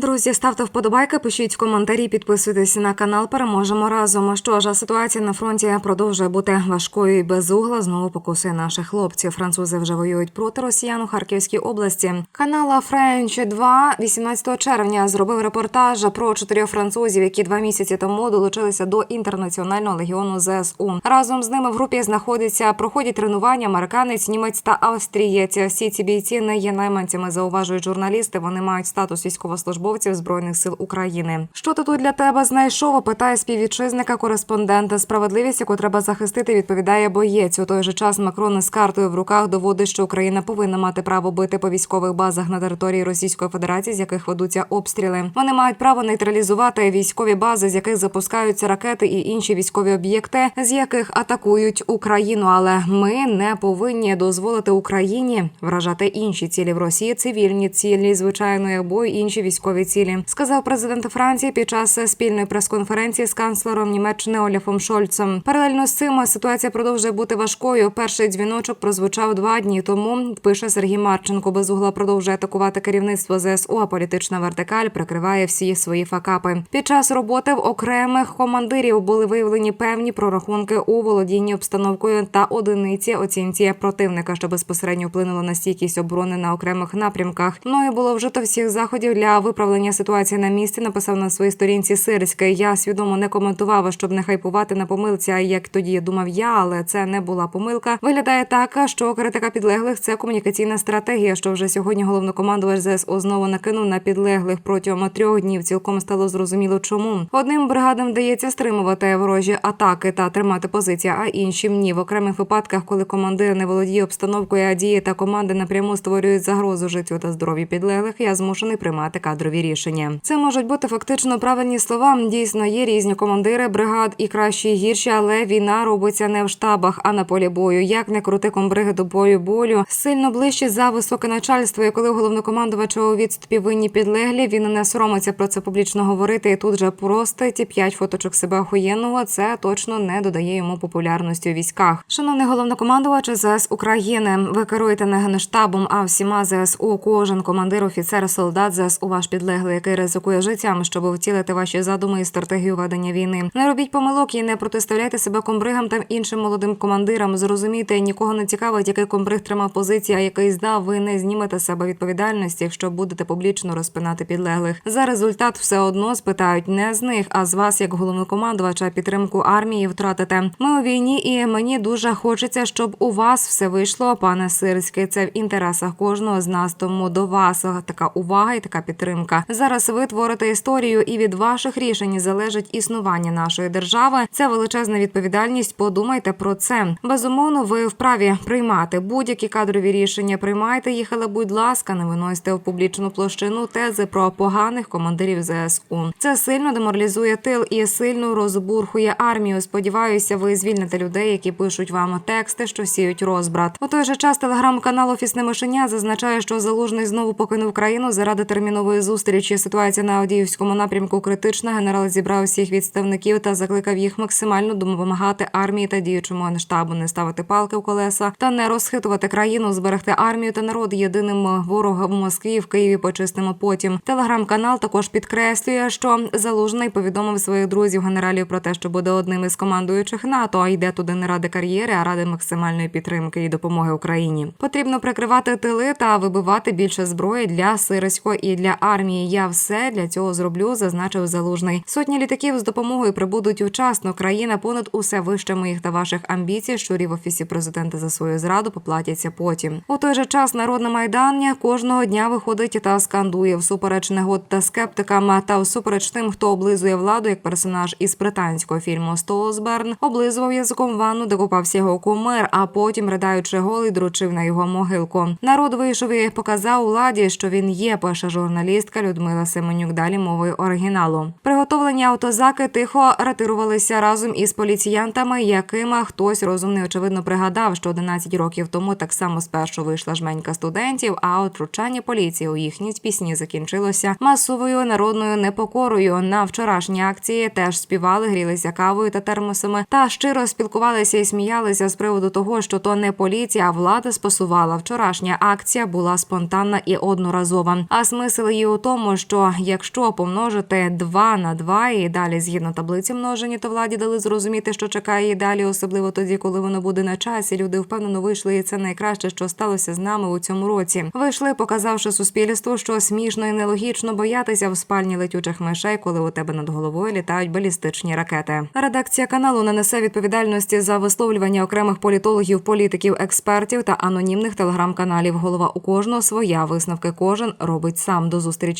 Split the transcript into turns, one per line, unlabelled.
Друзі, ставте вподобайки, пишіть коментарі, підписуйтесь на канал. Переможемо разом. Що ж, ситуація на фронті продовжує бути важкою і безугла. Знову покусує наших хлопців. Французи вже воюють проти росіян у Харківській області. Канала Френч 2 18 червня зробив репортаж про чотирьох французів, які два місяці тому долучилися до інтернаціонального легіону ЗСУ. Разом з ними в групі знаходяться проходять тренування американець, німець та австрієць. Всі ці бійці не є найманцями. Зауважують журналісти. Вони мають статус військовослужбовців збройних сил України. Що ти тут для тебе знайшов? Питає співвітчизника кореспондента. Справедливість, яку треба захистити, відповідає боєць. У той же час Макрон з картою в руках доводить, що Україна повинна мати право бити по військових базах на території Російської Федерації, з яких ведуться обстріли. Вони мають право нейтралізувати військові бази, з яких запускаються ракети і інші військові об'єкти, з яких атакують Україну. Але ми не повинні дозволити Україні вражати інші цілі в Росії, цивільні цілі, звичайно, як бой, інші військові цілі, сказав президент Франції під час спільної прес-конференції з канцлером Німеччини Оляфом Шольцем. Паралельно з цим ситуація продовжує бути важкою. Перший дзвіночок прозвучав два дні тому. Пише Сергій Марченко. Безугла продовжує атакувати керівництво ЗСУ. А політична вертикаль прикриває всі свої факапи. Під час роботи в окремих командирів були виявлені певні прорахунки у володінні обстановкою та одиниці оцінці противника, що безпосередньо вплинуло на стійкість оборони на окремих напрямках. Мною було вжито всіх заходів для виправлення ситуації на місці. Написав на своїй сторінці Сирський. Я свідомо не коментував, щоб не хайпувати на помилці. А як тоді думав я, але це не була помилка. Виглядає так, що критика підлеглих це комунікаційна стратегія. Що вже сьогодні головнокомандувач ЗСУ знову накинув на підлеглих протягом трьох днів. Цілком стало зрозуміло, чому одним бригадам вдається стримувати ворожі атаки та тримати позиції, а іншим ні. В окремих випадках, коли командир не володіє обстановкою, а дії та команди напряму створюють загрозу життю та здоров'ю підлеглих. Я змушений приймати кадрові рішення. Це можуть бути фактично правильні слова. Дійсно, є різні командири бригад і кращі і гірші, але війна робиться не в штабах, а на полі бою. Як не крути комбриги до бою болю, сильно ближче за високе начальство. І коли головнокомандувача у відступі винні підлеглі, він не соромиться про це публічно говорити. І тут же простить п'ять фоточок себе охуєнного. Це точно не додає йому популярності у військах. Шановний головнокомандувач ЗС України. Ви керуєте не генштабом, а всіма ЗСУ. Кожен командир, офіцер, солдат ЗСУ ваш підлеглий, який ризикує життям, щоб втілити ваші задуми і стратегію ведення війни. Не робіть помилок і не протиставляйте себе комбригам та іншим молодим командирам. Зрозумійте, нікого не цікавить, який комбриг тримав позиції, а який здав. Ви не знімете себе відповідальності, якщо будете публічно розпинати підлеглих. За результат все одно спитають не з них, а з вас, як головнокомандувача, підтримку армії втратите. Ми у війні, і мені дуже хочеться, щоб у вас все вийшло, пане Сирський. Це в інтересах кожного з нас. Тому до вас така увага і така підтримка. Зараз ви творите історію, і від ваших рішень залежить існування нашої держави. Це величезна відповідальність. Подумайте про це. Безумовно, ви вправі приймати будь-які кадрові рішення. Приймайте їх, але будь ласка, не виносьте в публічну площину тези про поганих командирів ЗСУ. Це сильно деморалізує тил і сильно розбурхує армію. Сподіваюся, ви звільните людей, які пишуть вам тексти, що сіють розбрат. У той же час телеграм-канал Офісне мишеня зазначає, що залужний знову покинув країну заради термінової зустрічі. Ситуація на Авдіївському напрямку критична. Генерал зібрав всіх відставників та закликав їх максимально допомагати армії та діючому генштабу, не ставити палки в колеса та не розхитувати країну, зберегти армію та народ єдиним ворогом в Москві в Києві. Почистимо потім. Телеграм-канал також підкреслює, що залужний повідомив своїх друзів генералів про те, що буде одним із командуючих НАТО. А йде туди не ради кар'єри, а ради максимальної підтримки і допомоги Україні. Потрібно прикривати тили та вибивати більше зброї для Сириського і для армії. Я все для цього зроблю, зазначив залужний. Сотні літаків з допомогою прибудуть вчасно. Країна понад усе вище моїх та ваших амбіцій. Щурі в офісі президента за свою зраду поплатяться потім. У той же час народ на майдані кожного дня виходить та скандує всупереч негод та скептикам та всупереч тим, хто облизує владу як персонаж із британського фільму Столсберн, облизував язиком ванну, де купався його кумир, а потім, ридаючи голий, дручив на його могилку. Народ вийшов і показав владі, що він є. Пише журналістка Людмила Семенюк. Далі мовою оригіналу. Приготовлені автозаки тихо ратирувалися разом із поліціянтами, якими хтось розумний очевидно пригадав, що 11 років тому так само спершу вийшла жменька студентів, а отручання поліції у їхній пісні закінчилося масовою народною непокорою. На вчорашній акції теж співали, грілися кавою та термосами та щиро спілкувалися і сміялися з приводу того, що то не поліція, а влада спасувала. Вчорашня акція була спонтанна і одноразова. А смисл її у тому, тому, що якщо помножити 2 на 2 і далі згідно таблиці множені, то владі дали зрозуміти, що чекає її далі, особливо тоді, коли воно буде на часі. Люди впевнено вийшли, і це найкраще, що сталося з нами у цьому році. Вийшли, показавши суспільству, що смішно і нелогічно боятися в спальні летючих мишей, коли у тебе над головою літають балістичні ракети. Редакція каналу не несе відповідальності за висловлювання окремих політологів, політиків, експертів та анонімних телеграм-каналів. Голова у кожного своя висновки кожен робить сам. До зустрічі,